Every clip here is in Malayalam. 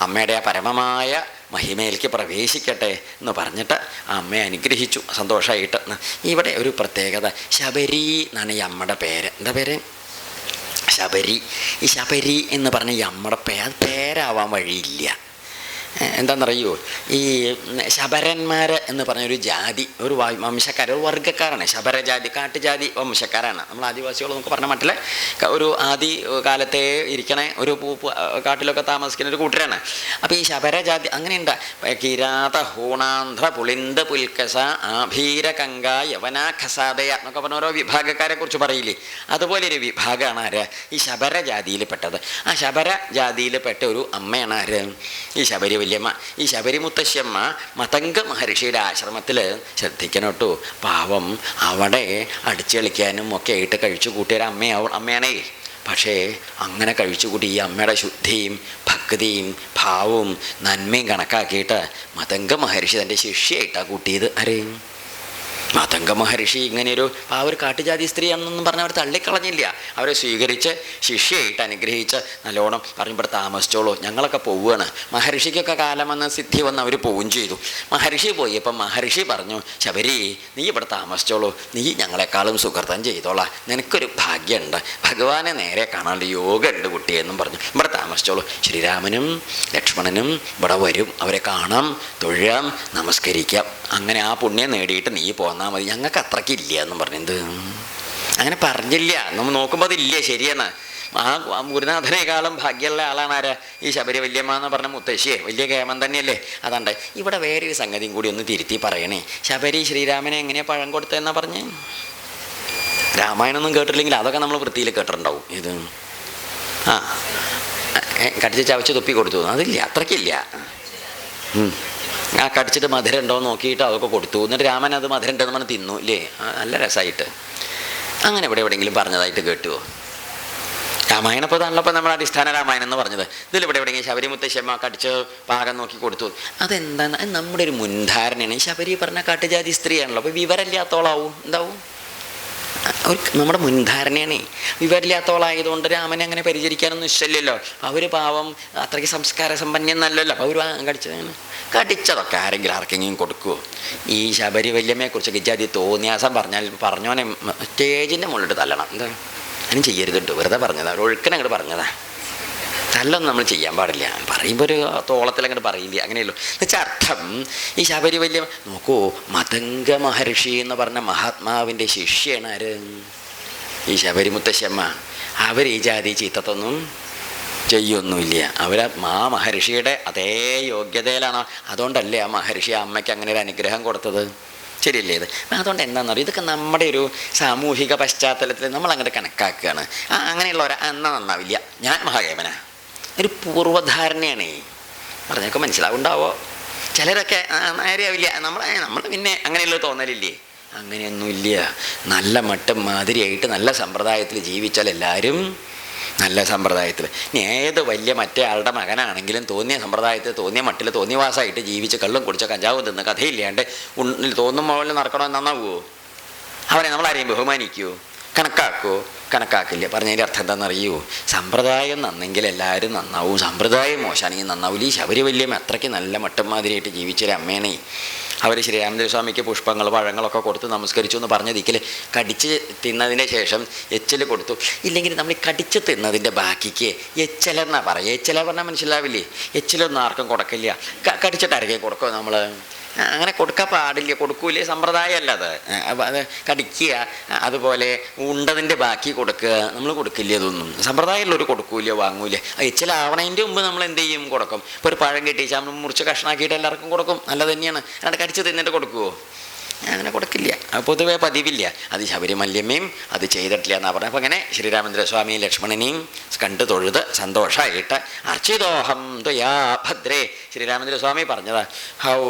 അമ്മയുടെ ആ പരമമായ മഹിമയിലേക്ക് പ്രവേശിക്കട്ടെ എന്ന് പറഞ്ഞിട്ട് ആ അമ്മയെ അനുഗ്രഹിച്ചു. സന്തോഷമായിട്ട്. ഇവിടെ ഒരു പ്രത്യേകത. ശബരി എന്നാണ് ഈ അമ്മയുടെ പേര്. എന്താ പേര്? ശബരി. ഈ ശബരി എന്ന് പറഞ്ഞ ഈ അമ്മയുടെ പേര് പേരാവാൻ വഴിയില്ല. എന്താണെന്നറിയോ? ഈ ശബരന്മാർ എന്ന് പറഞ്ഞൊരു ജാതി ഒരു വംശക്കാർ ഒരു വർഗക്കാരാണ്. ശബരജാതി കാട്ടുജാതി വംശക്കാരാണ്. നമ്മൾ ആദിവാസികൾ നമുക്ക് പറഞ്ഞ മട്ടിലെ ഒരു ആദി കാലത്തെ ഇരിക്കണ ഒരു കാട്ടിലൊക്കെ താമസിക്കുന്ന ഒരു കൂട്ടരാണ്. അപ്പോൾ ഈ ശബരജാതി അങ്ങനെയുണ്ട്. കിരാത ഹൂണാന്ധ്ര പുളിന്ത് പുൽക്കസ ആഭീര കങ്ക യവന ഖസാദയ എന്നൊക്കെ പറഞ്ഞ ഓരോ വിഭാഗക്കാരെ കുറിച്ച് പറയില്ലേ? അതുപോലെ ഒരു വിഭാഗമാണ് ആര്? ഈ ശബര ജാതിയിൽപ്പെട്ടത് ആ ശബര ജാതിയിൽപ്പെട്ട ഒരു അമ്മയാണ് ആര്? ഈ ശബരി വല്യമ്മ. ഈ ശബരി മുത്തശ്ശമ്മ മതംഗ മഹർഷിയുടെ ആശ്രമത്തിൽ ശ്രദ്ധിക്കണം കേട്ടോ പാവം അവിടെ അടിച്ചു കളിക്കാനും ഒക്കെ ആയിട്ട് കഴിച്ചു കൂട്ടിയൊരു അമ്മയാവും അമ്മയാണേ. പക്ഷേ അങ്ങനെ കഴിച്ചുകൂടി ഈ അമ്മയുടെ ശുദ്ധിയും ഭക്തിയും ഭാവവും നന്മയും കണക്കാക്കിയിട്ട് മതംഗ മഹർഷി തന്റെ ശിഷ്യയായിട്ടാണ് കൂട്ടിയത്. ആരെയും മാതംഗ മഹർഷി ഇങ്ങനെയൊരു ആ ഒരു കാട്ടുജാതി സ്ത്രീ എന്നൊന്നും പറഞ്ഞ് അവർ തള്ളിക്കളഞ്ഞില്ല. അവരെ സ്വീകരിച്ച് ശിഷ്യയായിട്ട് അനുഗ്രഹിച്ച് നല്ലോണം പറഞ്ഞു ഇവിടെ താമസിച്ചോളൂ ഞങ്ങളൊക്കെ പോവുകയാണ്. മഹർഷിക്കൊക്കെ കാലം വന്ന് സിദ്ധി വന്ന് അവർ പോവുകയും ചെയ്തു. മഹർഷി പോയി അപ്പം മഹർഷി പറഞ്ഞു ശബരി നീ ഇവിടെ താമസിച്ചോളൂ നീ ഞങ്ങളെക്കാളും സുഹൃത്തം ചെയ്തോളാം നിനക്കൊരു ഭാഗ്യമുണ്ട് ഭഗവാനെ നേരെ കാണാനുള്ള യോഗമുണ്ട് കുട്ടിയെന്നും പറഞ്ഞു. ഇവിടെ താമസിച്ചോളൂ. ശ്രീരാമനും ലക്ഷ്മണനും ഇവിടെ വരും അവരെ കാണാം തൊഴാം നമസ്കരിക്കാം. അങ്ങനെ ആ പുണ്യം നേടിയിട്ട് നീ പോന്നാൽ മതി. ഞങ്ങൾക്ക് അത്രയ്ക്ക് ഇല്ല എന്നും പറഞ്ഞു. എന്ത്? അങ്ങനെ പറഞ്ഞില്ല. നമ്മൾ നോക്കുമ്പോൾ അതില്ല. ശരിയെന്ന് ആ ഗുരുനാഥനേക്കാളും ഭാഗ്യമുള്ള ആളാണ് ആരാ? ഈ ശബരി വല്യമ്മ എന്ന് പറഞ്ഞ മുത്തശ്ശിയെ. വലിയ കേമൻ തന്നെയല്ലേ? അതുണ്ട്. ഇവിടെ വേറൊരു സംഗതിയും കൂടി ഒന്ന് തിരുത്തി പറയണേ. ശബരി ശ്രീരാമനെ എങ്ങനെയാണ് പഴം കൊടുത്തതെന്നാ പറഞ്ഞേ? രാമായണമൊന്നും കേട്ടില്ലെങ്കിൽ അതൊക്കെ നമ്മൾ വൃത്തിയിൽ കേട്ടിട്ടുണ്ടാവും. ഇത്. ആ. കടിച്ച് ചവച്ച് തുപ്പി കൊടുത്തു. അതില്ല. അത്രയ്ക്കില്ല. ആ കടിച്ചിട്ട് മധുരം ഉണ്ടോ നോക്കിയിട്ട് അതൊക്കെ കൊടുത്തു. എന്നിട്ട് രാമൻ അത് മധുരം ഉണ്ടെന്ന് പറഞ്ഞ് തിന്നു ഇല്ലേ? നല്ല രസമായിട്ട് അങ്ങനെ ഇവിടെ എവിടെയെങ്കിലും പറഞ്ഞതായിട്ട് കേട്ടുവോ? രാമായണം ഇപ്പോൾ നമ്മുടെ നമ്മൾ അടിസ്ഥാന രാമായണം എന്ന് പറഞ്ഞത്. ഇതിൽ ഇവിടെ എവിടെയെങ്കിലും ശബരി മുത്തശ്ശമ്മ കടിച്ച് പാകം നോക്കി കൊടുത്തു. അതെന്താണ്? അത് നമ്മുടെ ഒരു മുൻധാരണയാണ്. ശബരി പറഞ്ഞ കാട്ടുജാതി സ്ത്രീയാണല്ലോ. അപ്പോൾ വിവരമില്ലാത്തോളാവും. എന്താവും? നമ്മുടെ മുൻധാരണയാണ്. വിവരമില്ലാത്തോളായതുകൊണ്ട് രാമനെ അങ്ങനെ പരിചരിക്കാനൊന്നും ഇഷ്ടമില്ലല്ലോ. അവർ പാവം അത്രയ്ക്ക് സംസ്കാര സമ്പന്നന്നല്ലല്ലോ അവർ കടിച്ചതാണ്. കടിച്ചതൊക്കെ ആരെങ്കിലും ആർക്കെങ്കിലും കൊടുക്കുമോ ഈ ശബരി വല്യമ്മയെക്കുറിച്ച് ഗിജാതി തോന്നിയാസം പറഞ്ഞാൽ പറഞ്ഞോനെ സ്റ്റേജിന്റെ മുകളിലിട്ട് തല്ലണം. എന്താ? അതിനും ചെയ്യരുത് കേട്ടോ വെറുതെ പറഞ്ഞതാ. ഒരു ഒഴുക്കനങ്ങോട്ട് പറഞ്ഞതാ. തല്ലൊന്നും നമ്മൾ ചെയ്യാൻ പാടില്ല. പറയുമ്പോൾ ഒരു തോളത്തിൽ അങ്ങോട്ട് പറയില്ല. അങ്ങനെയല്ലോ എന്നുവെച്ചാൽ അർത്ഥം ഈ ശബരി വലിയ നോക്കൂ മതംഗ മഹർഷി എന്ന് പറഞ്ഞ മഹാത്മാവിന്റെ ശിഷ്യനാര്? ഈ ശബരിമുത്തശ്ശമ്മ. അവർ ഈ ജാതി ചീത്തത്തൊന്നും ചെയ്യൊന്നുമില്ല. അവർ ആ മഹർഷിയുടെ അതേ യോഗ്യതയിലാണ്. അതുകൊണ്ടല്ലേ ആ മഹർഷി അമ്മയ്ക്ക് അങ്ങനെ ഒരു അനുഗ്രഹം കൊടുത്തത്? ശരിയല്ലേ ഇത്? അതുകൊണ്ട് എന്താണെന്ന് പറയുക ഇതൊക്കെ നമ്മുടെ ഒരു സാമൂഹിക പശ്ചാത്തലത്തിൽ നമ്മൾ അങ്ങോട്ട് കണക്കാക്കുകയാണ് ആ അങ്ങനെയുള്ളവരെ എന്നാ നന്നാവില്ല. ഞാൻ മഹാദേവന. ഒരു പൂർവധാരണയാണ് പറഞ്ഞൊക്കെ മനസ്സിലാവുണ്ടാവോ? ചിലരൊക്കെ നേരെയാവില്ല. നമ്മൾ നമ്മൾ പിന്നെ അങ്ങനെയുള്ള തോന്നലില്ലേ? അങ്ങനെയൊന്നുമില്ല. നല്ല മട്ടും മാതിരിയായിട്ട് നല്ല സമ്പ്രദായത്തിൽ ജീവിച്ചാൽ എല്ലാവരും നല്ല സമ്പ്രദായത്തിൽ. ഇനി ഏത് വലിയ മറ്റേ ആളുടെ മകനാണെങ്കിലും തോന്നിയ സമ്പ്രദായത്തിൽ തോന്നിയ മട്ടിൽ തോന്നിയവാസമായിട്ട് ജീവിച്ച് കള്ളും കുടിച്ച കഞ്ചാവും തിന്ന് കഥയില്ലാണ്ട് ഉള്ളിൽ തോന്നുമ്പോൾ നടക്കണമെന്ന് നന്നാവുമോ അവനെ നമ്മളാരെയും ബഹുമാനിക്കുമോ കണക്കാക്കുമോ കണക്കാക്കില്ല. പറഞ്ഞതിന്റെ അർത്ഥം എന്താണെന്നറിയോ സമ്പ്രദായം നന്നെങ്കിൽ എല്ലാവരും നന്നാവും. സമ്പ്രദായം മോശമാണെങ്കിൽ നന്നാവില്ല ഈ ശബരിവല്യം അത്രയ്ക്ക് നല്ല മട്ടന്മാതിരിയായിട്ട് ജീവിച്ചൊരു അമ്മേണേ അവർ ശ്രീരാമചന്ദ്രസ്വാമിക്ക് പുഷ്പങ്ങൾ പഴങ്ങളൊക്കെ കൊടുത്ത് നമസ്കരിച്ചു എന്ന് പറഞ്ഞതിക്കൽ കടിച്ച് തിന്നതിന് ശേഷം എച്ചൽ കൊടുത്തു. ഇല്ലെങ്കിൽ നമ്മൾ കടിച്ച് തിന്നതിന്റെ ബാക്കിക്ക് എച്ചലെന്നാണ് പറയുക. എച്ചല പറഞ്ഞാൽ മനസ്സിലാവില്ലേ? എച്ചലൊന്നും ആർക്കും കൊടുക്കില്ല. കടിച്ചിട്ട് ആരെങ്കിലും കൊടുക്കുമോ നമ്മൾ അങ്ങനെ കൊടുക്കാൻ പാടില്ല കൊടുക്കൂലേ സമ്പ്രദായമല്ല അത്. അത് കടിക്കുക അതുപോലെ ഉണ്ടതിന്റെ ബാക്കി കൊടുക്കുക നമ്മൾ കൊടുക്കില്ല അതൊന്നും സമ്പ്രദായമുള്ളവർ കൊടുക്കൂല വാങ്ങൂല എച്ചിലാവണതിന്റെ മുമ്പ് നമ്മൾ എന്ത് ചെയ്യും? കൊടുക്കും. ഇപ്പോൾ ഒരു പഴം കിട്ടിച്ചാൽ നമ്മൾ മുറിച്ച് കഷ്ണാക്കിയിട്ട് എല്ലാവർക്കും കൊടുക്കും. നല്ലത് തന്നെയാണ്. അല്ലാണ്ട് കടിച്ച് തിന്നിട്ട് കൊടുക്കുമോ അങ്ങനെ കൊടുക്കില്ല. പൊതുവെ പതിവില്ല. അത് ശബരിമല്യമ്മയും അത് ചെയ്തിട്ടില്ല എന്നാ പറഞ്ഞത്. അപ്പം അങ്ങനെ ശ്രീരാമചന്ദ്രസ്വാമിയും ലക്ഷ്മണനെയും കണ്ടു തൊഴുത് സന്തോഷമായിട്ട് അർച്ചിതോഹം ത്വയാ ഭദ്രേ ശ്രീരാമചന്ദ്രസ്വാമി പറഞ്ഞതാ. ഹൗ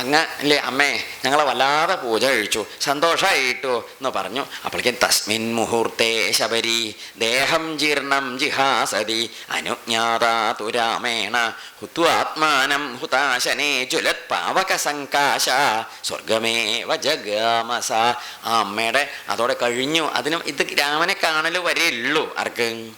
അങ്ങ് അല്ലേ അമ്മേ ഞങ്ങളെ വല്ലാതെ പൂജ കഴിച്ചു സന്തോഷമായിട്ടു എന്ന് പറഞ്ഞു. അപ്പോഴേക്കും തസ്മിൻ മുഹൂർത്തേ ശബരി ദേഹം ജീർണം ജിഹാസതി അനുജ്ഞാതാതു രാമേണ ഹുത്വാത്മാനം ഹുതാശനേ ജുലത് പാവക സങ്കാശ സ്വർഗമേവ ജഗാമസ. ആ അമ്മയുടെ അതോടെ കഴിഞ്ഞു. അതിനും ഇത് രാമനെ കാണൽ വരെ ഉള്ളൂ ആർക്ക്.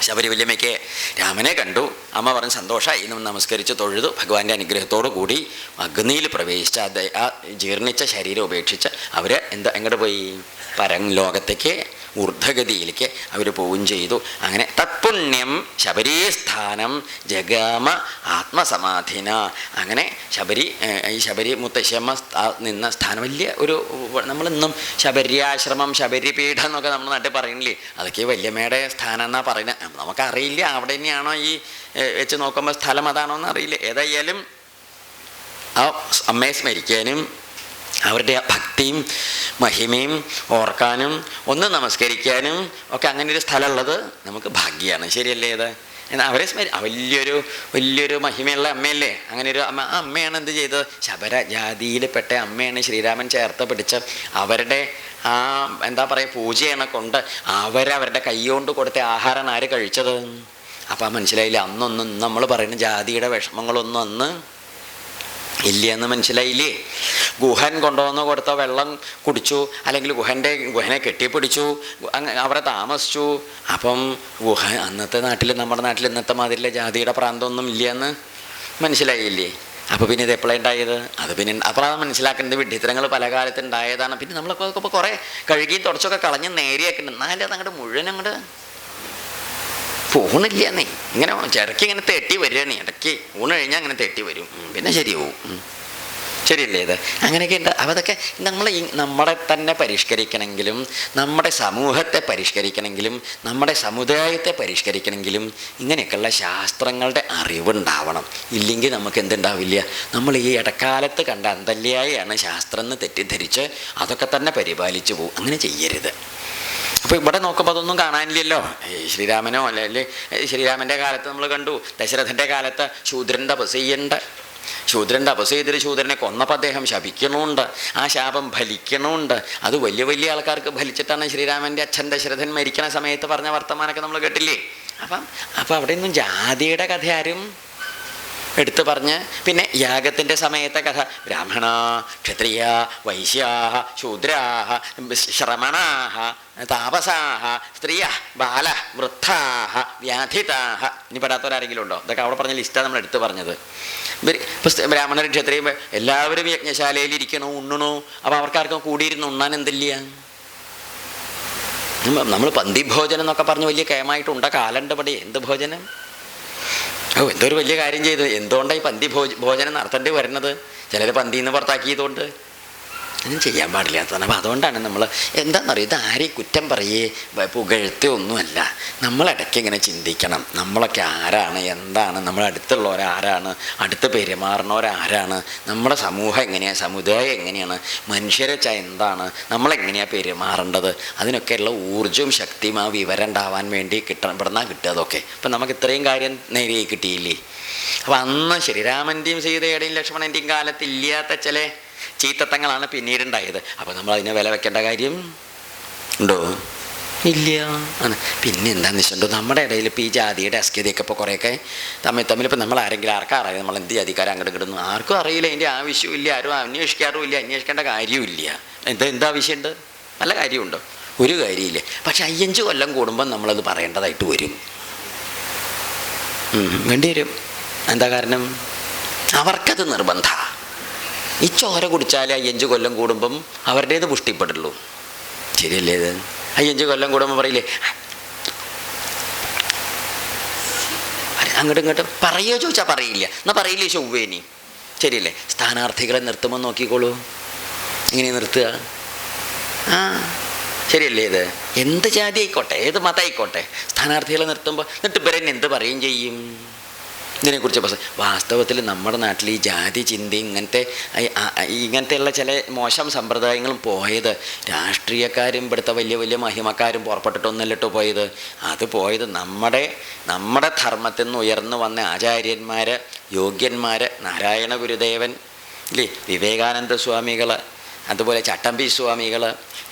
ശബരി വല്യമ്മയ്ക്ക് രാമനെ കണ്ടു. അമ്മ പറഞ്ഞ് സന്തോഷമായി ഇന്നും നമസ്കരിച്ച് തൊഴുതു. ഭഗവാന്റെ അനുഗ്രഹത്തോടു കൂടി അഗ്നിയിൽ പ്രവേശിച്ച ആ ജീർണിച്ച ശരീരം ഉപേക്ഷിച്ച് അവർ എന്താ എങ്ങോട്ട് പോയി? പരം ലോകത്തേക്ക് ഊർധഗതിയിലേക്ക് അവർ പോവുകയും ചെയ്തു. അങ്ങനെ തത്പുണ്യം ശബരീസ്ഥാനം ജഗാമ ആത്മസമാധിന. അങ്ങനെ ശബരി ഈ ശബരി മുത്തശ്ശമ്മ നിന്ന സ്ഥാനം വലിയ ഒരു നമ്മളിന്നും ശബരിയാശ്രമം ശബരിപീഠം എന്നൊക്കെ നമ്മൾ നാട്ടിൽ പറയുന്നില്ലേ? അതൊക്കെ വല്യമ്മയുടെ സ്ഥാനം എന്നാ പറയുന്നത് നമുക്കറിയില്ല അവിടെ തന്നെയാണോ ഈ വെച്ച് നോക്കുമ്പോൾ സ്ഥലം അതാണോ എന്ന് അറിയില്ല. ഏതായാലും ആ അമ്മയെ സ്മരിക്കാനും അവരുടെ ഭക്തിയും മഹിമയും ഓർക്കാനും ഒന്ന് നമസ്കരിക്കാനും ഒക്കെ അങ്ങനെ ഒരു സ്ഥലമുള്ളത് നമുക്ക് ഭാഗ്യമാണ് ശരിയല്ലേ ഇത്? അവരെ സ്മരി വലിയൊരു വലിയൊരു മഹിമയുള്ള അമ്മയല്ലേ? അങ്ങനെ ഒരു അമ്മ അമ്മയാണ് എന്ത് ചെയ്തത്? ശബര ജാതിയിൽപ്പെട്ട അമ്മയാണ് ശ്രീരാമൻ ചേർത്ത് പിടിച്ച അവരുടെ ആ എന്താ പറയുക പൂജയാണ് കൊണ്ട് അവരവരുടെ കൈകൊണ്ട് കൊടുത്ത ആഹാരമാണ് ആര് കഴിച്ചത്? അപ്പം മനസ്സിലായില്ല? അന്നൊന്നും നമ്മൾ പറയുന്ന ജാതിയുടെ വിഷമങ്ങളൊന്നും അന്ന് ഇല്ല എന്ന് മനസ്സിലായില്ലേ? ഗുഹൻ കൊണ്ടുവന്ന് കൊടുത്ത വെള്ളം കുടിച്ചു അല്ലെങ്കിൽ ഗുഹന്റെ ഗുഹനെ കെട്ടിപ്പിടിച്ചു അവരെ താമസിച്ചു. അപ്പം ഗുഹ അന്നത്തെ നാട്ടിൽ നമ്മുടെ നാട്ടിൽ ഇന്നത്തെ മാതിരിലെ ജാതിയുടെ പ്രാന്തമൊന്നും ഇല്ല എന്ന് മനസ്സിലായില്ലേ? അപ്പോൾ പിന്നെ ഇത് എപ്പോഴാണ് ഉണ്ടായത് അത് പിന്നെ അപ്പോഴാണ് മനസ്സിലാക്കുന്നത് വിഡ്ഢിത്തരങ്ങൾ പല കാലത്ത് ഉണ്ടായതാണ് പിന്നെ നമ്മളൊക്കെ ഇപ്പോൾ കുറേ കഴുകി തുടച്ചൊക്കെ കളഞ്ഞ് നേരിയാക്കുന്നുണ്ട് എന്നാലും അത് അങ്ങോട്ട് മുഴുവൻ അങ്ങോട്ട് ഊണില്ല നീ ഇങ്ങനെ ചിരക്കി ഇങ്ങനെ തെറ്റി വരികയാണ്. ഇടയ്ക്ക് ഊണ് കഴിഞ്ഞാൽ അങ്ങനെ തെറ്റി വരും. പിന്നെ ശരിയാവും. ശരിയല്ലേ ഇത്? അങ്ങനെയൊക്കെ ഉണ്ട്. അതൊക്കെ നമ്മൾ നമ്മളെ തന്നെ പരിഷ്കരിക്കണമെങ്കിലും നമ്മുടെ സമൂഹത്തെ പരിഷ്കരിക്കണമെങ്കിലും നമ്മുടെ സമുദായത്തെ പരിഷ്കരിക്കണമെങ്കിലും ഇങ്ങനെയൊക്കെയുള്ള ശാസ്ത്രങ്ങളുടെ അറിവുണ്ടാവണം. ഇല്ലെങ്കിൽ നമുക്ക് എന്തുണ്ടാവില്ല? നമ്മൾ ഈ ഇടക്കാലത്ത് കണ്ട അന്തല്യായാണ് ശാസ്ത്രം എന്ന് തെറ്റിദ്ധരിച്ച് അതൊക്കെ തന്നെ പരിപാലിച്ചു പോകും. അങ്ങനെ ചെയ്യരുത്. അപ്പോൾ ഇവിടെ നോക്കുമ്പോൾ അതൊന്നും കാണാനില്ലല്ലോ. ശ്രീരാമനോ അല്ലെങ്കിൽ ശ്രീരാമന്റെ കാലത്ത് നമ്മൾ കണ്ടു. ദശരഥന്റെ കാലത്ത് ശൂദ്രന്റെ തപസ് ചെയ്യണ്ട ശൂദ്രൻ തപസ് ചെയ്തിട്ട് ശൂദ്രനെ കൊന്നപ്പോൾ അദ്ദേഹം ശപിക്കണമുണ്ട് ആ ശാപം ഫലിക്കണമുണ്ട് അത് വലിയ വലിയ ആൾക്കാർക്ക് ഫലിച്ചിട്ടാണ് ശ്രീരാമന്റെ അച്ഛൻ ദശരഥൻ മരിക്കണ സമയത്ത് പറഞ്ഞ വർത്തമാനമൊക്കെ നമ്മൾ കേട്ടില്ലേ? അപ്പം അപ്പം അവിടെ ഒന്നും ജാതിയുടെ കഥ ആരും എടുത്തു പറഞ്ഞ് പിന്നെ യാഗത്തിന്റെ സമയത്തെ കഥ. ബ്രാഹ്മണ ക്ഷത്രിയ വൈശ്യാഹ ശൂദ്രാഹ ശ്രമണാഹ താപസാഹ സ്ത്രീയ ബാല വൃദ്ധാഹ വ്യാധിതാഹ. ഇനി പെടാത്തവരാരെങ്കിലും ഉണ്ടോ? ഇതൊക്കെ അവിടെ പറഞ്ഞ ലിസ്റ്റാണ് നമ്മൾ എടുത്തു പറഞ്ഞത്. ബ്രാഹ്മണർ ക്ഷത്രിയ എല്ലാവരും യജ്ഞശാലയിൽ ഇരിക്കണോ ഉണ്ണണോ. അപ്പോൾ അവർക്കാർക്കും കൂടിയിരുന്ന് ഉണ്ണാൻ എന്തില്ല? നമ്മൾ പന്തി ഭോജനം എന്നൊക്കെ പറഞ്ഞ് വലിയ കേമായിട്ടുണ്ട കാലണ്ടപടി എന്ത് ഭോജനം? ഓ ഒരു വലിയ കാര്യം ചെയ്തു. എന്തുകൊണ്ടാണ് ഈ പന്തി ഭോജ ഭോജനം നടത്തേണ്ടി വരുന്നത്? ചിലർ പന്തിന്ന് പുറത്താക്കിയതുകൊണ്ട്. ഒന്നും ചെയ്യാൻ പാടില്ലാത്തതാണ് അപ്പം അതുകൊണ്ടാണ് നമ്മൾ എന്താണെന്നറിയാം ഇത് ആരെയും കുറ്റം പറയേ പുകഴ്ത്തേ ഒന്നുമല്ല. നമ്മളിടയ്ക്ക് ഇങ്ങനെ ചിന്തിക്കണം. നമ്മളൊക്കെ ആരാണ്? എന്താണ്? നമ്മൾ അടുത്തുള്ളവരാരാണ് അടുത്ത് പെരുമാറുന്നവരാരാണ് നമ്മുടെ സമൂഹം എങ്ങനെയാണ് സമുദായം എങ്ങനെയാണ്? മനുഷ്യരെ വെച്ചാൽ എന്താണ്? നമ്മളെങ്ങനെയാണ് പെരുമാറേണ്ടത്? അതിനൊക്കെയുള്ള ഊർജവും ശക്തിയും ആ വിവരം ഉണ്ടാവാൻ വേണ്ടി കിട്ടണം. ഇവിടുന്നാ കിട്ടുക അതൊക്കെ. അപ്പം നമുക്ക് ഇത്രയും കാര്യം നേരെ കിട്ടിയില്ലേ? അപ്പം അന്ന് ശ്രീരാമന്റെയും സീതയുടെയും ലക്ഷ്മണന്റെയും കാലത്ത് ഇല്ലാത്ത ചില ചീത്തത്തങ്ങളാണ് പിന്നീട് ഉണ്ടായത് അപ്പോൾ നമ്മൾ അതിനെ വില വെക്കേണ്ട കാര്യം ഉണ്ടോ? ഇല്ല. ആണ്. പിന്നെ എന്താണെന്ന് വെച്ചിട്ടുണ്ടോ? നമ്മുടെ ഇടയിൽ ഇപ്പോൾ ഈ ജാതിയുടെ അസ്കതയൊക്കെ ഇപ്പോൾ കുറേയൊക്കെ തമ്മിൽ തമ്മിൽ ഇപ്പോൾ നമ്മൾ ആരെങ്കിലും ആർക്കും അറിയാം? നമ്മൾ എന്ത് ജാതിക്കാരെ അങ്ങോട്ട് കിടുന്നു ആർക്കും അറിയില്ല. അതിന്റെ ആവശ്യമില്ല ആരും അന്വേഷിക്കാറുമില്ല. അന്വേഷിക്കേണ്ട കാര്യമില്ല എന്താ എന്താ ആവശ്യമുണ്ട്? നല്ല കാര്യമുണ്ടോ? ഒരു കാര്യമില്ല. പക്ഷെ അയ്യഞ്ച് കൊല്ലം കൂടുമ്പം നമ്മളത് പറയേണ്ടതായിട്ട് വരും. വേണ്ടി വരും. എന്താ കാരണം? അവർക്കത് നിർബന്ധ. ഈ ചോര കുടിച്ചാലേ അയ്യഞ്ച് കൊല്ലം കൂടുമ്പം അവരുടേത് പുഷ്ടിപ്പെടുള്ളൂ ശരിയല്ലേ ഇത്? അയ്യഞ്ച് കൊല്ലം കൂടുമ്പോൾ പറയില്ലേ? അങ്ങോട്ടും ഇങ്ങോട്ടും പറയോ ചോദിച്ചാൽ പറയില്ല. എന്നാൽ പറയില്ലേ ചൊവ്വേനി ശരിയല്ലേ? സ്ഥാനാർത്ഥികളെ നിർത്തുമ്പോൾ നോക്കിക്കോളൂ. ഇങ്ങനെ നിർത്തുക. ആ ശരിയല്ലേ ഇത്? എന്ത് ജാതി ആയിക്കോട്ടെ ഏത് മതം ആയിക്കോട്ടെ സ്ഥാനാർത്ഥികളെ നിർത്തുമ്പോൾ എന്നിട്ട് ഇവരെന്നെ എന്ത് പറയും ചെയ്യും? ഇതിനെക്കുറിച്ച് പക്ഷേ വാസ്തവത്തിൽ നമ്മുടെ നാട്ടിൽ ഈ ജാതി ചിന്ത ഇങ്ങനത്തെ ഇങ്ങനത്തെയുള്ള ചില മോശം സമ്പ്രദായങ്ങളും പോയത് രാഷ്ട്രീയക്കാരും ഇവിടുത്തെ വലിയ വലിയ മഹിമക്കാരും പുറപ്പെട്ടിട്ടൊന്നല്ലിട്ട് പോയത്. അത് പോയത് നമ്മുടെ നമ്മുടെ ധർമ്മത്തിൽ നിന്ന് ഉയർന്നു വന്ന ആചാര്യന്മാർ യോഗ്യന്മാർ നാരായണ ഗുരുദേവൻ ഇല്ലേ? വിവേകാനന്ദ സ്വാമികൾ അതുപോലെ ചട്ടമ്പി സ്വാമികൾ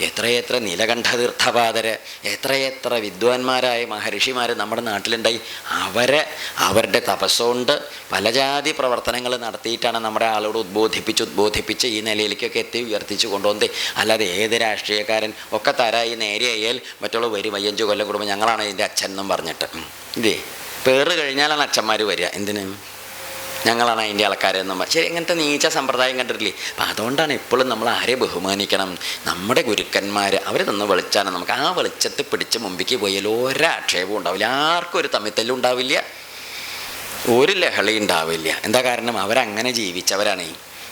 എത്രയെത്ര നീലകണ്ഠതീർത്ഥപാദര് എത്രയെത്ര വിദ്വാൻമാരായ മഹർഷിമാർ നമ്മുടെ നാട്ടിലുണ്ടായി. അവരെ അവരുടെ തപസ്സുകൊണ്ട് പലജാതി പ്രവർത്തനങ്ങൾ നടത്തിയിട്ടാണ് നമ്മുടെ ആളോട് ഉദ്ബോധിപ്പിച്ച് ഉദ്ബോധിപ്പിച്ച് ഈ നിലയിലേക്കൊക്കെ എത്തി ഉയർത്തിച്ച് കൊണ്ടുവന്നത്. അല്ലാതെ ഏത് രാഷ്ട്രീയക്കാരൻ ഒക്കെ തരായി നേരെയായാൽ മറ്റുള്ള വരും അയ്യഞ്ചു കൊല്ലം കൂടുമ്പോൾ ഞങ്ങളാണ് ഇതിന്റെ അച്ഛൻ എന്നും പറഞ്ഞിട്ട്. ഇതേ പേറ് കഴിഞ്ഞാലാണ് അച്ഛന്മാർ വരിക. എന്തിന്? ഞങ്ങളാണ് അതിന്റെ ആൾക്കാരെന്നും ശരി ഇങ്ങനത്തെ നീച്ച സമ്പ്രദായം കണ്ടിട്ടില്ലേ? അപ്പം അതുകൊണ്ടാണ് എപ്പോഴും നമ്മൾ ആരെ ബഹുമാനിക്കണം? നമ്മുടെ ഗുരുക്കന്മാർ അവർ നിന്ന് വെളിച്ചാണ് നമുക്ക് ആ വെളിച്ചത്തിൽ പിടിച്ച് മുമ്പിക്ക് പോയാൽ ഒരാക്ഷേപവും ഉണ്ടാവില്ല. ആർക്കും ഒരു തമ്മിത്തല്ലും ഉണ്ടാവില്ല. ഒരു ലഹളി ഉണ്ടാവില്ല. എന്താ കാരണം? അവരങ്ങനെ ജീവിച്ചവരാണ്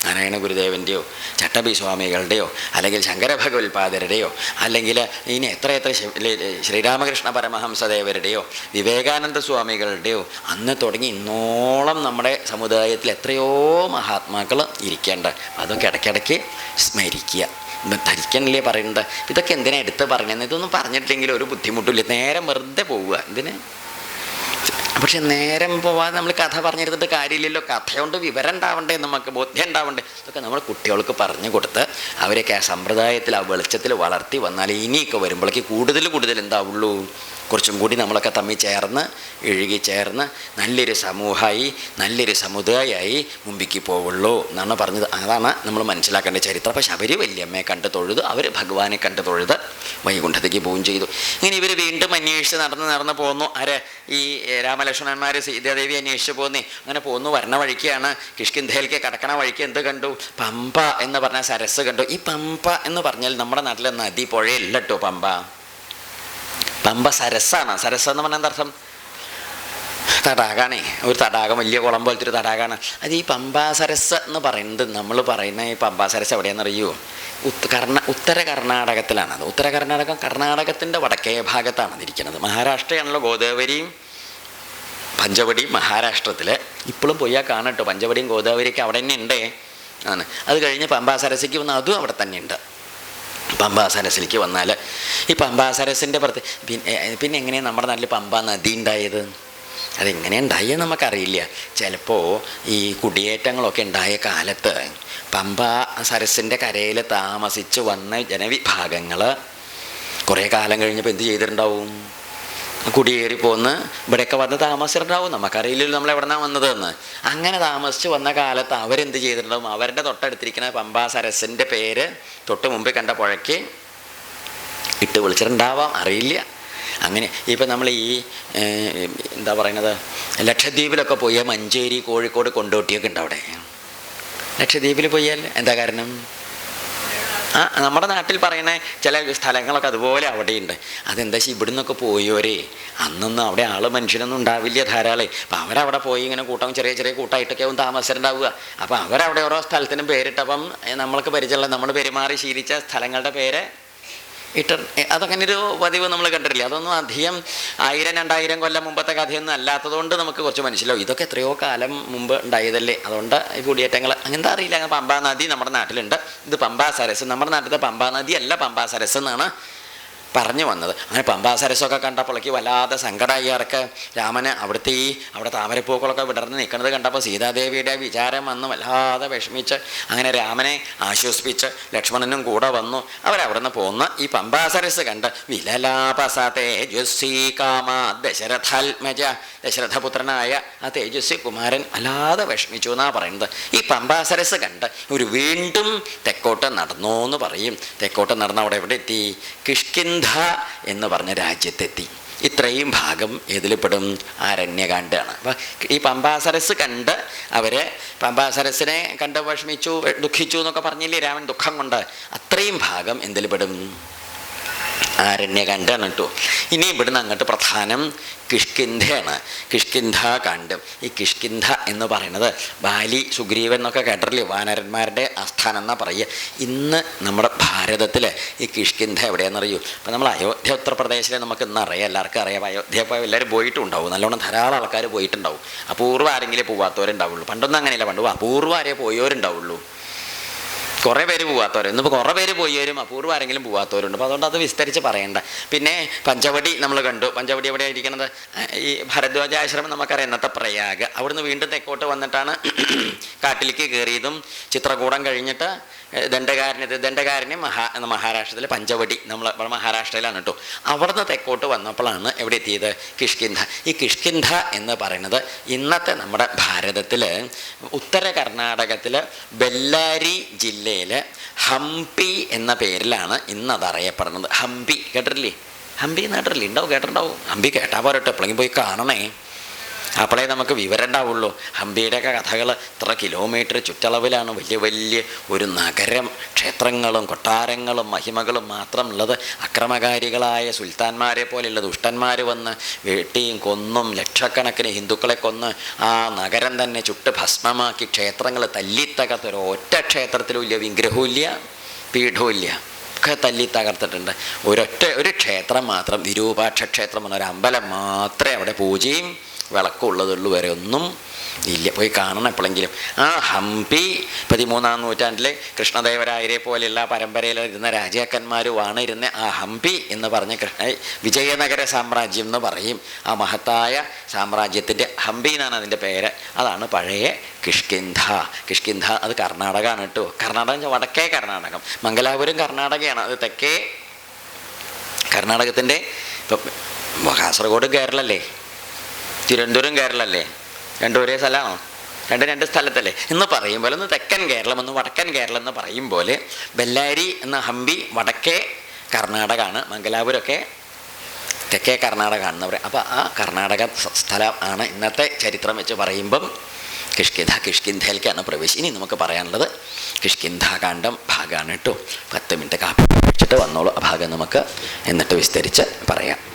നാരായണ ഗുരുദേവന്റെയോ ചട്ടമ്പി സ്വാമികളുടെയോ അല്ലെങ്കിൽ ശങ്കരഭഗവത്പാദരുടെയോ അല്ലെങ്കിൽ ഇനി എത്ര എത്ര ശ്രീരാമകൃഷ്ണ പരമഹംസദേവരുടെയോ വിവേകാനന്ദ സ്വാമികളുടെയോ അന്ന് തുടങ്ങി ഇന്നോളം നമ്മുടെ സമുദായത്തിൽ എത്രയോ മഹാത്മാക്കൾ ഇരിക്കേണ്ട. അതൊക്കെ ഇടയ്ക്കിടയ്ക്ക് സ്മരിക്കുക. ധരിക്കണല്ലേ പറയുന്നത് ഇതൊക്കെ എന്തിനാണ് എടുത്ത് പറഞ്ഞത് ഇതൊന്നും പറഞ്ഞിട്ടില്ലെങ്കിൽ ഒരു ബുദ്ധിമുട്ടില്ല. നേരെ വെറുതെ പോവുക. എന്തിന്? പക്ഷെ നേരം പോവാതെ നമ്മൾ കഥ പറഞ്ഞിരുന്നിട്ട് കാര്യമില്ലല്ലോ. കഥയുണ്ട് വിവരം ഉണ്ടാവണ്ടേ നമുക്ക് ബോധ്യം ഉണ്ടാവണ്ടേ ഇതൊക്കെ നമ്മൾ കുട്ടികൾക്ക് പറഞ്ഞു കൊടുത്ത് അവരെയൊക്കെ ആ സമ്പ്രദായത്തിൽ ആ വെളിച്ചത്തിൽ വളർത്തി വന്നാൽ ഇനിയൊക്കെ വരുമ്പോഴേക്ക് കൂടുതൽ കൂടുതൽ എന്താവുള്ളൂ? കുറച്ചും കൂടി നമ്മളൊക്കെ തമ്മിൽ ചേർന്ന് എഴുകി ചേർന്ന് നല്ലൊരു സമൂഹമായി നല്ലൊരു സമുദായമായി മുമ്പിക്ക് പോവുള്ളൂ എന്നാണ് പറഞ്ഞത്. അതാണ് നമ്മൾ മനസ്സിലാക്കേണ്ട ചരിത്രം. അപ്പോൾ ശബരി വല്യമ്മയെ കണ്ട് തൊഴുത് അവർ ഭഗവാനെ കണ്ട് തൊഴുത് വൈകുണ്ഠത്തേക്ക് പോവുകയും ചെയ്തു. ഇങ്ങനെ ഇവർ വീണ്ടും അന്വേഷിച്ച് നടന്ന് നടന്ന് പോന്നു. ആര്? ഈ രാമലക്ഷ്മണന്മാർ സീതാദേവി അന്വേഷിച്ച് പോന്നേ. അങ്ങനെ പോന്നു. വരണ വഴിക്കാണ്. കിഷ്കിന്ധയിലേക്ക് കടക്കണ വഴിക്ക് എന്ത് കണ്ടു? പമ്പ എന്ന് പറഞ്ഞ സരസ് കണ്ടു. ഈ പമ്പ എന്ന് പറഞ്ഞാൽ നമ്മുടെ നാട്ടിലെ നദി പുഴയല്ല പമ്പ. പമ്പ സരസാണ്. സരസ് എന്ന് പറഞ്ഞാൽ എന്താ തടാകാണേ. ഒരു തടാകം വലിയ കുളം പോലത്തെ ഒരു തടാകാണ്. അത് ഈ പമ്പാ സരസ് എന്ന് പറയുന്നത് നമ്മൾ പറയുന്ന ഈ പമ്പാ സരസ് എവിടെയാണെന്നറിയോ? ഉത്ത കർണ ഉത്തര കർണാടകത്തിലാണത് ഉത്തര കർണാടകം കർണാടകത്തിന്റെ വടക്കേ ഭാഗത്താണ് ഇരിക്കുന്നത് മഹാരാഷ്ട്രയാണല്ലോ ഗോദാവരിയും പഞ്ചവടിയും മഹാരാഷ്ട്രത്തിൽ ഇപ്പോഴും പോയാൽ കാണട്ടോ. പഞ്ചവടിയും ഗോദാവരിയൊക്കെ അവിടെ തന്നെ ഉണ്ടേ. ആണ്. അത് കഴിഞ്ഞ് പമ്പാ സരസിക്ക് വന്ന് അതും അവിടെ തന്നെ ഉണ്ട്. പമ്പാ സരസിലേക്ക് വന്നാൽ ഈ പമ്പാ സരസിന്റെ പുറത്ത് പിന്നെ പിന്നെ എങ്ങനെയാണ് നമ്മുടെ നാട്ടിൽ പമ്പാ നദി ഉണ്ടായത്? അതെങ്ങനെ ഉണ്ടായെന്ന് നമുക്കറിയില്ല. ചിലപ്പോൾ ഈ കുടിയേറ്റങ്ങളൊക്കെ ഉണ്ടായ കാലത്ത് പമ്പ സരസിന്റെ കരയിൽ താമസിച്ച് വന്ന ജനവിഭാഗങ്ങൾ കുറേ കാലം കഴിഞ്ഞപ്പോൾ എന്ത് ചെയ്തിട്ടുണ്ടാവും? കുടിയേറി പോന്ന് ഇവിടെയൊക്കെ വന്ന് താമസിച്ചിട്ടുണ്ടാവും. നമുക്കറിയില്ലല്ലോ നമ്മൾ എവിടെന്നാ വന്നതെന്ന്. അങ്ങനെ താമസിച്ച് വന്ന കാലത്ത് അവരെന്ത് ചെയ്തിട്ടുണ്ടാവും? അവരുടെ തൊട്ടടുത്തിരിക്കുന്ന പമ്പാ സരസിന്റെ പേര് തൊട്ട് മുമ്പിൽ കണ്ട പുഴയ്ക്ക് ഇട്ട് വിളിച്ചിട്ടുണ്ടാവാം. അറിയില്ല. അങ്ങനെ ഇപ്പം നമ്മൾ ഈ എന്താ പറയുന്നത് ലക്ഷദ്വീപിലൊക്കെ പോയാൽ മഞ്ചേരി കോഴിക്കോട് കൊണ്ടോട്ടിയൊക്കെ ഉണ്ട് അവിടെ ലക്ഷദ്വീപിൽ പോയാൽ എന്താ കാരണം? ആ നമ്മുടെ നാട്ടിൽ പറയുന്ന ചില സ്ഥലങ്ങളൊക്കെ അതുപോലെ അവിടെയുണ്ട്. അതെന്താ വെച്ചാൽ ഇവിടെ നിന്നൊക്കെ പോയോരേ. അന്നൊന്നും അവിടെ ആൾ മനുഷ്യനൊന്നും ഉണ്ടാവില്ല ധാരാളം. അപ്പം അവരവിടെ പോയി ഇങ്ങനെ കൂട്ടം ചെറിയ ചെറിയ കൂട്ടമായിട്ടൊക്കെ ആവും താമസിച്ചിട്ടുണ്ടാവുക അപ്പം അവരവിടെ ഓരോ സ്ഥലത്തിനും പേരിട്ടപ്പം നമ്മൾക്ക് പരിചയമുള്ള നമ്മൾ പെരുമാറി ശീലിച്ച സ്ഥലങ്ങളുടെ പേര് ഇട്ട അതങ്ങനെ ഒരു പതിവ് നമ്മൾ കണ്ടിട്ടില്ല. അതൊന്നും അധികം ആയിരം രണ്ടായിരം കൊല്ലം മുമ്പത്തെ കഥയൊന്നും അല്ലാത്തതുകൊണ്ട് നമുക്ക് കുറച്ച് മനസ്സിലാവും. ഇതൊക്കെ എത്രയോ കാലം മുമ്പ് ഉണ്ടായതല്ലേ. അതുകൊണ്ട് ഈ കുടിയേറ്റങ്ങൾ അങ്ങനത്തെ അറിയില്ല. പമ്പാ നദി നമ്മുടെ നാട്ടിലുണ്ട്. ഇത് പമ്പാ സരസ്. നമ്മുടെ നാട്ടിലത്തെ പമ്പാ നദി അല്ല പമ്പാ സരസ് എന്നാണ് പറഞ്ഞു വന്നത്. അങ്ങനെ പമ്പാസരസൊക്കെ കണ്ടപ്പോഴേക്ക് വല്ലാതെ സങ്കടമായി ഇറക്കെ രാമന് അവിടുത്തെ ഈ അവിടെ താമരപ്പൂക്കളൊക്കെ വിടർന്ന് നിൽക്കുന്നത് കണ്ടപ്പോൾ സീതാദേവിയുടെ വിചാരം വന്ന്. വല്ലാതെ വിഷമിച്ച് അങ്ങനെ രാമനെ ആശ്വസിപ്പിച്ച് ലക്ഷ്മണനും കൂടെ വന്നു. അവരവിടുന്ന് പോകുന്ന ഈ പമ്പാസരസ് കണ്ട് വിലലാപസ ദശരഥാത്മജ. ദശരഥപുത്രനായ ആ തേജസ്വി കുമാരൻ അല്ലാതെ വിഷമിച്ചു എന്നാ പറയുന്നത്. ഈ പമ്പാസരസ് കണ്ട് ഒരു വീണ്ടും തെക്കോട്ട് നടന്നു എന്ന് പറയും. തെക്കോട്ട് നടന്ന് അവിടെ എവിടെ എത്തി കിഷ്കിന്ധ എന്ന് പറഞ്ഞ രാജ്യത്തെത്തി. ഇത്രയും ഭാഗം ഏതിൽപ്പെടും ആരണ്യകാണ്ടാണ് അപ്പം ഈ പമ്പാസരസ് കണ്ട് അവർ പമ്പാസരസിനെ കണ്ട് വിഷമിച്ചു ദുഃഖിച്ചു എന്നൊക്കെ പറഞ്ഞില്ലേ രാമൻ ദുഃഖം കൊണ്ട്? അത്രയും ഭാഗം എന്തിൽപ്പെടും ആരണ്യകാണ്ടാണ് കേട്ടോ. ഇനി ഇവിടുന്ന് അങ്ങോട്ട് പ്രധാനം കിഷ്കിന്ധയാണ് കിഷ്കിന്ധ കാണ്ഡം ഈ കിഷ്കിന്ധ എന്ന് പറയുന്നത് ബാലി സുഗ്രീവൻ എന്നൊക്കെ കേട്ടറില്ലേ വാനരന്മാരുടെ ആസ്ഥാനം എന്നാ പറയുക. ഇന്ന് നമ്മുടെ ഭാരതത്തിൽ ഈ കിഷ്കിന്ധ എവിടെയാണെന്നറിയൂ ഇപ്പം നമ്മൾ അയോധ്യ ഉത്തർപ്രദേശിലെ നമുക്ക് ഇന്ന് അറിയാം. എല്ലാവർക്കും അറിയാം. അയോധ്യ ഇപ്പോൾ എല്ലാവരും പോയിട്ടുണ്ടാവും. നല്ലോണം ധാരാളം ആൾക്കാർ പോയിട്ടുണ്ടാവും. അപൂർവം ആരെങ്കിലും പോവാത്തവരുണ്ടാവുള്ളൂ. പണ്ടൊന്നും അങ്ങനെയല്ല. പണ്ട് അപൂർവം ആരേ പോയവരുണ്ടാവുള്ളൂ കുറേ പേര് പോവാത്തവരും. ഇന്നിപ്പോൾ കുറേ പേര് പോയി വരും അപൂർവം ആരെങ്കിലും പോവാത്തവരുണ്ട്. അപ്പോൾ അതുകൊണ്ട് അത് വിസ്തരിച്ച് പറയണ്ട. പിന്നെ പഞ്ചവടി നമ്മൾ കണ്ടു. പഞ്ചവടി എവിടെ ഇരിക്കുന്നത്? ഈ ഭരദ്വാജാശ്രമം നമുക്കറിയാം. ഇന്നത്തെ പ്രയാഗ്. അവിടുന്ന് വീണ്ടും തെക്കോട്ട് വന്നിട്ടാണ് കാട്ടിലേക്ക് കയറിയതും ചിത്രകൂടം കഴിഞ്ഞിട്ട് ദണ്ഡകാരണ്യ ദണ്ഡകാരണ്യം മഹാ മഹാരാഷ്ട്രത്തിലെ പഞ്ചവടി. നമ്മൾ മഹാരാഷ്ട്രയിലാണ് കേട്ടോ. അവിടുന്ന് തെക്കോട്ട് വന്നപ്പോഴാണ് എവിടെ എത്തിയത്? കിഷ്കിന്ധ. ഈ കിഷ്കിന്ധ എന്ന് പറയുന്നത് ഇന്നത്തെ നമ്മുടെ ഭാരതത്തിൽ ഉത്തര കർണാടകത്തിൽ ബെല്ലാരി ജില്ലയിൽ ഹംപി എന്ന പേരിലാണ് ഇന്ന് അത് അറിയപ്പെടുന്നത് ഹംപി കേട്ടിട്ടില്ലേ? ഹംപി കേട്ടിട്ടില്ലേ? ഉണ്ടാവും കേട്ടിട്ടുണ്ടാവും. ഹംപി കേട്ടാൽ പോരട്ടെ. എപ്പോഴെങ്കിലും പോയി കാണണേ. അപ്പോഴേ നമുക്ക് വിവരം ഉണ്ടാവുള്ളൂ. ഹംപിയുടെയൊക്കെ കഥകൾ ഇത്ര കിലോമീറ്റർ ചുറ്റളവിലാണ്. വലിയ വലിയ ഒരു നഗരം ക്ഷേത്രങ്ങളും കൊട്ടാരങ്ങളും മഹിമകളും മാത്രമുള്ളത്. അക്രമകാരികളായ സുൽത്താൻമാരെ പോലെയുള്ള ദുഷ്ടന്മാർ വന്ന് വെട്ടിയും കൊന്നും ലക്ഷക്കണക്കിന് ഹിന്ദുക്കളെ കൊന്ന് ആ നഗരം തന്നെ ചുട്ട് ഭസ്മമാക്കി ക്ഷേത്രങ്ങൾ തല്ലിത്തകർത്തൊരു ഒറ്റ ക്ഷേത്രത്തിലും ഇല്ല വിഗ്രഹവും ഇല്ല പീഠവും ഇല്ല ഒക്കെ തല്ലി തകർത്തിട്ടുണ്ട് ഒരൊറ്റ ഒരു ക്ഷേത്രം മാത്രം വിരൂപാക്ഷ ക്ഷേത്രം എന്നൊരു അമ്പലം മാത്രമേ അവിടെ പൂജയും വിളക്കുള്ളതുള്ളൂ വരെ ഒന്നും ഇല്ല. പോയി കാണണം എപ്പോഴെങ്കിലും. ആ ഹംപി പതിമൂന്നാം നൂറ്റാണ്ടിലെ കൃഷ്ണദേവരായരെ പോലെയുള്ള പരമ്പരയിൽ ഇരുന്ന രാജാക്കന്മാരുമാണ് ഇരുന്ന ആ ഹംപി എന്ന് പറഞ്ഞ കൃഷ്ണ വിജയനഗര സാമ്രാജ്യം എന്ന് പറയും. ആ മഹത്തായ സാമ്രാജ്യത്തിന്റെ ഹംപി എന്നാണ് അതിന്റെ പേര്. അതാണ് പഴയ കിഷ്കിന്ധ. കിഷ്കിന്ധ അത് കർണാടകമാണ് കേട്ടോ. കർണാടകം വടക്കേ കർണാടകം. മംഗലാപുരം കർണാടകയാണ്. അത് തെക്കേ കർണാടകത്തിന്റെ ഇപ്പം കാസർഗോഡ് കേരളല്ലേ തിരുവനന്തപുരം കേരളല്ലേ? രണ്ടും ഒരേ സ്ഥലമാണോ? രണ്ട് രണ്ട് സ്ഥലത്തല്ലേ? എന്ന് പറയും പോലെ ഒന്ന് തെക്കൻ കേരളം ഒന്ന് വടക്കൻ കേരളം എന്ന് പറയും പോലെ ബെല്ലാരി എന്ന ഹംപി വടക്കേ കർണാടകമാണ് മംഗലാപുരമൊക്കെ തെക്കേ കർണാടകമാണെന്ന് പറയും. അപ്പോൾ ആ കർണാടക സ്ഥലം ആണ് ഇന്നത്തെ ചരിത്രം വെച്ച് പറയുമ്പം കിഷ്കിന്ധ കിഷ്കിന്ധയിലേക്കാണ് പ്രവേശി ഇനി നമുക്ക് പറയാനുള്ളത് കിഷ്കിന്ധാകാന്ഡം ഭാഗമാണ് കേട്ടോ. പത്ത് മിനിറ്റ് കാപ്പി വെച്ചിട്ട് വന്നോളൂ ആ ഭാഗം നമുക്ക് എന്നിട്ട് വിസ്തരിച്ച് പറയാം.